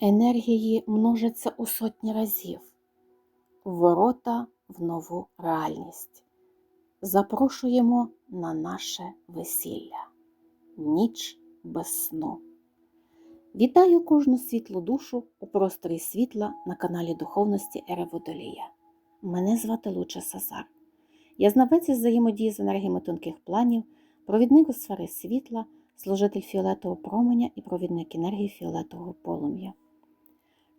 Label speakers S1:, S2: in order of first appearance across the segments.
S1: енергії множаться у сотні разів, ворота в нову реальність. Запрошуємо на наше весілля, ніч без сну. Вітаю кожну світлу душу у просторі світла на каналі Духовності Ери Водолія. Мене звати Луча Сазар. Я знавець із взаємодії з енергіями тонких планів, провідник у сфери світла, служитель фіолетового променя і провідник енергії фіолетового полум'я.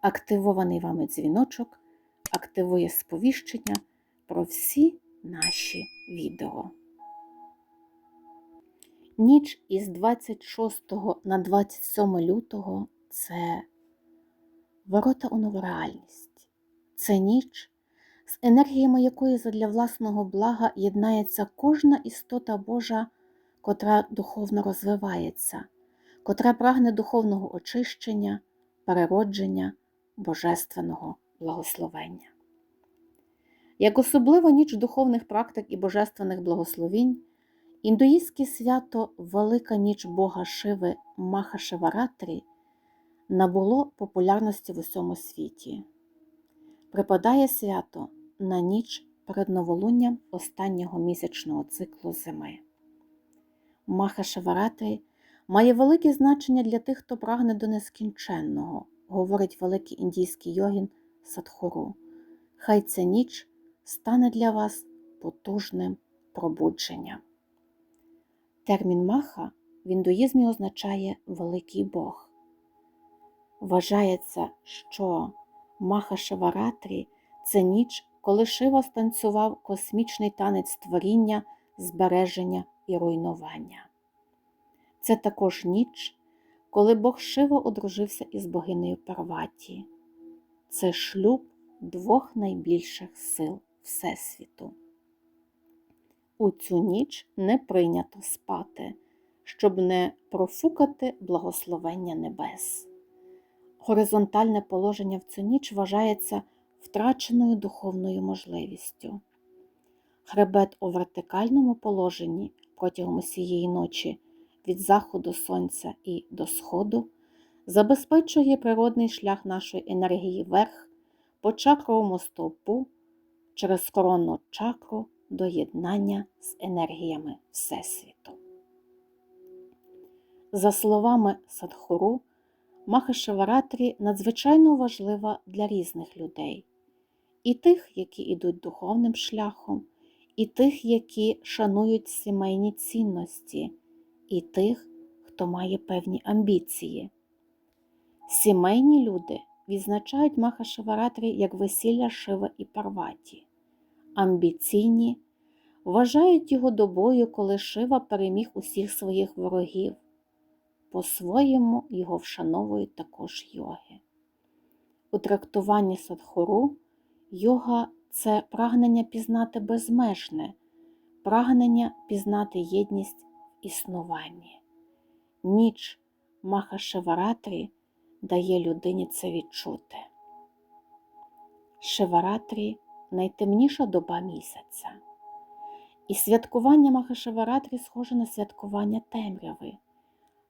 S1: Активований вами дзвіночок активує сповіщення про всі наші відео. Ніч із 26 на 27 лютого це ворота у нову реальність. Це ніч, з енергіями якої задля власного блага єднається кожна істота Божа, котра духовно розвивається, котра прагне духовного очищення, переродження, божественного благословення. Як особлива ніч духовних практик і божественних благословінь, індуїстське свято Велика ніч Бога Шиви Маха Шиваратрі набуло популярності в усьому світі. Припадає свято на ніч перед новолунням останнього місячного циклу зими. Маха Шиваратрі має велике значення для тих, хто прагне до нескінченного, говорить великий індійський йогін Садхуру. Хай ця ніч стане для вас потужним пробудженням. Термін маха в індуїзмі означає великий Бог. Вважається, що маха Шиваратрі це ніч, коли Шива станцював космічний танець творіння, збереження і руйнування. Це також ніч, коли Бог Шива одружився із богинею Парваті. Це шлюб двох найбільших сил Всесвіту. У цю ніч не прийнято спати, щоб не профукати благословення небес. Горизонтальне положення в цю ніч вважається втраченою духовною можливістю. Хребет у вертикальному положенні протягом усієї ночі від заходу сонця і до сходу забезпечує природний шлях нашої енергії вверх по чакровому стовпу через коронну чакру до єднання з енергіями Всесвіту. За словами Садхуру, Махашиваратрі надзвичайно важлива для різних людей, і тих, які йдуть духовним шляхом, і тих, які шанують сімейні цінності, і тих, хто має певні амбіції. Сімейні люди відзначають Махашиваратрі як весілля Шива і Парваті амбіційні, вважають його добою, коли Шива переміг усіх своїх ворогів. По-своєму його вшановують також йоги. У трактуванні Садхуру йога це прагнення пізнати безмежне, прагнення пізнати єдність існуванні. Ніч Маха Шиваратрі дає людині це відчути. Шиваратрі найтемніша доба місяця. І святкування Махашиваратрі схоже на святкування темряви.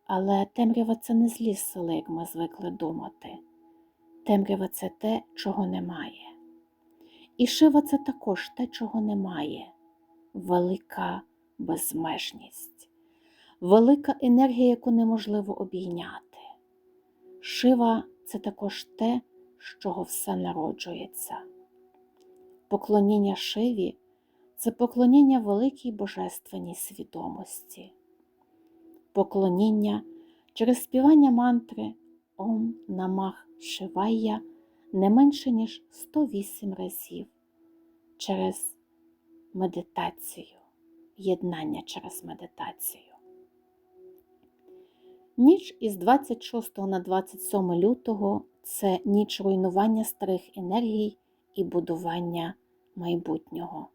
S1: Але темрява це не злі сили, як ми звикли думати. Темрява це те, чого немає. І шива це також те, чого немає. Велика безмежність, велика енергія, яку неможливо обійняти. Шива це також те, з чого все народжується. Поклоніння Шиві це поклоніння великій божественній свідомості, поклоніння через співання мантри Ом Намах Шивая не менше, ніж 108 разів через медитацію, єднання через медитацію. Ніч із 26 на 27 лютого це ніч руйнування старих енергій і будування майбутнього.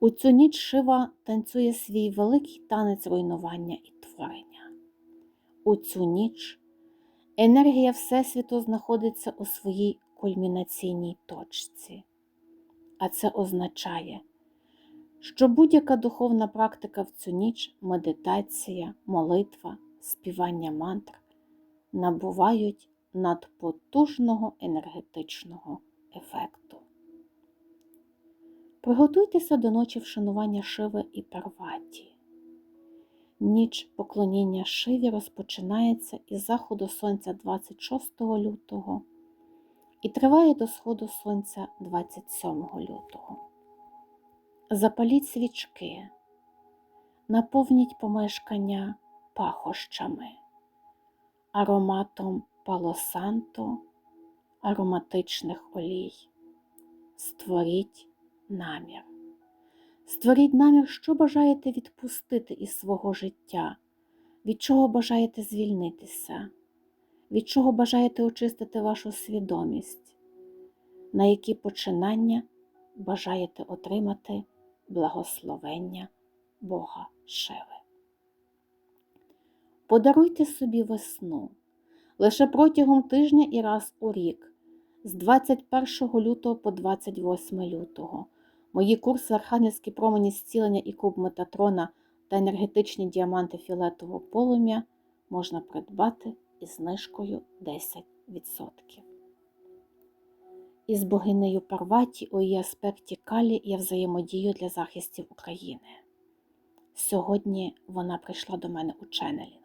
S1: У цю ніч Шива танцює свій великий танець руйнування і творення. У цю ніч енергія Всесвіту знаходиться у своїй кульмінаційній точці. А це означає, що будь-яка духовна практика в цю ніч, медитація, молитва, співання мантр набувають надпотужного енергетичного ефекту. Приготуйтеся до ночі вшанування Шиви і Парваті. Ніч поклоніння Шиві розпочинається із заходу сонця 26 лютого і триває до сходу сонця 27 лютого. Запаліть свічки, наповніть помешкання пахощами, ароматом палосанту, ароматичних олій. Створіть намір. Створіть намір, що бажаєте відпустити із свого життя, від чого бажаєте звільнитися, від чого бажаєте очистити вашу свідомість, на які починання бажаєте отримати благословення Бога Шеви. Подаруйте собі весну лише протягом тижня і раз у рік, з 21 лютого по 28 лютого. Мої курси Архангельські промені зцілення і куб Метатрона та енергетичні діаманти фіолетового полум'я можна придбати із знижкою 10%. Із богинею Парваті у її аспекті Калі я взаємодію для захистів України. Сьогодні вона прийшла до мене у ченелінг.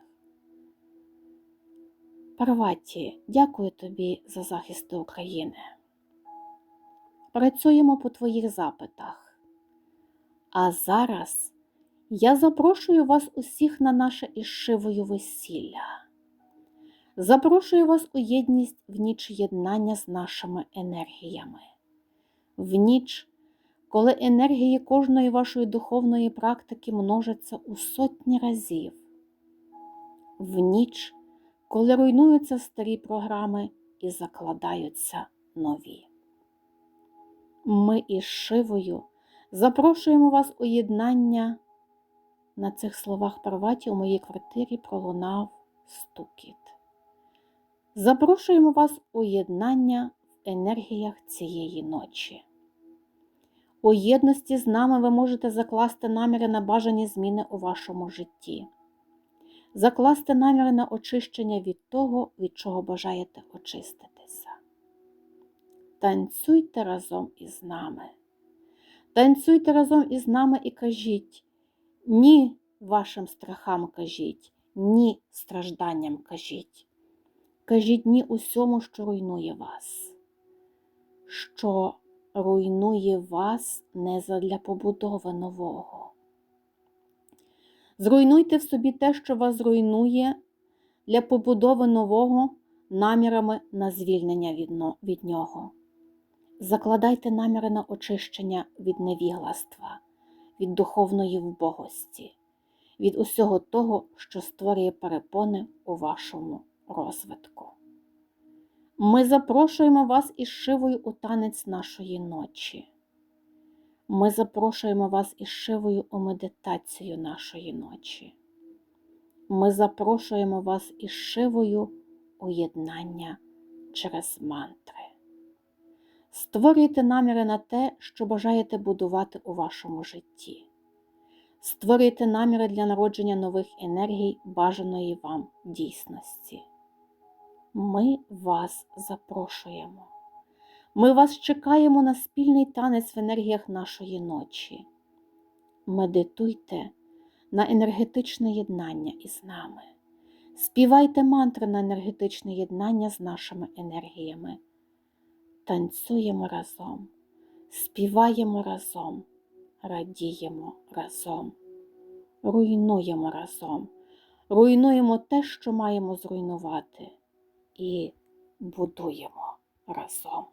S1: Парваті, дякую тобі за захисти України. Працюємо по твоїх запитах. А зараз я запрошую вас усіх на наше із Шивою весілля. Запрошую вас у єдність в ніч єднання з нашими енергіями. В ніч, коли енергії кожної вашої духовної практики множаться у сотні разів. В ніч, коли руйнуються старі програми і закладаються нові. Ми із Шивою запрошуємо вас у єднання. На цих словах Парваті у моїй квартирі пролунав стукіт. Запрошуємо вас у єднання в енергіях цієї ночі. У єдності з нами ви можете закласти наміри на бажані зміни у вашому житті, закласти наміри на очищення від того, від чого бажаєте очиститися. Танцюйте разом із нами. Танцюйте разом із нами і кажіть ні вашим страхам кажіть, ні стражданням кажіть. Кажіть ні усьому, що руйнує вас, що руйнує вас не задля побудови нового. Зруйнуйте в собі те, що вас зруйнує для побудови нового намірами на звільнення від нього. Закладайте наміри на очищення від невігластва, від духовної вбогості, від усього того, що створює перепони у вашому розвитку. Ми запрошуємо вас із шивою у танець нашої ночі. Ми запрошуємо вас із шивою у медитацію нашої ночі. Ми запрошуємо вас із шивою у єднання через мантри. Створюйте наміри на те, що бажаєте будувати у вашому житті. Створюйте наміри для народження нових енергій бажаної вам дійсності. Ми вас запрошуємо. Ми вас чекаємо на спільний танець в енергіях нашої ночі. Медитуйте на енергетичне єднання із нами. Співайте мантри на енергетичне єднання з нашими енергіями. Танцюємо разом, співаємо разом, радіємо разом, руйнуємо разом, руйнуємо те, що маємо зруйнувати, і будуємо разом.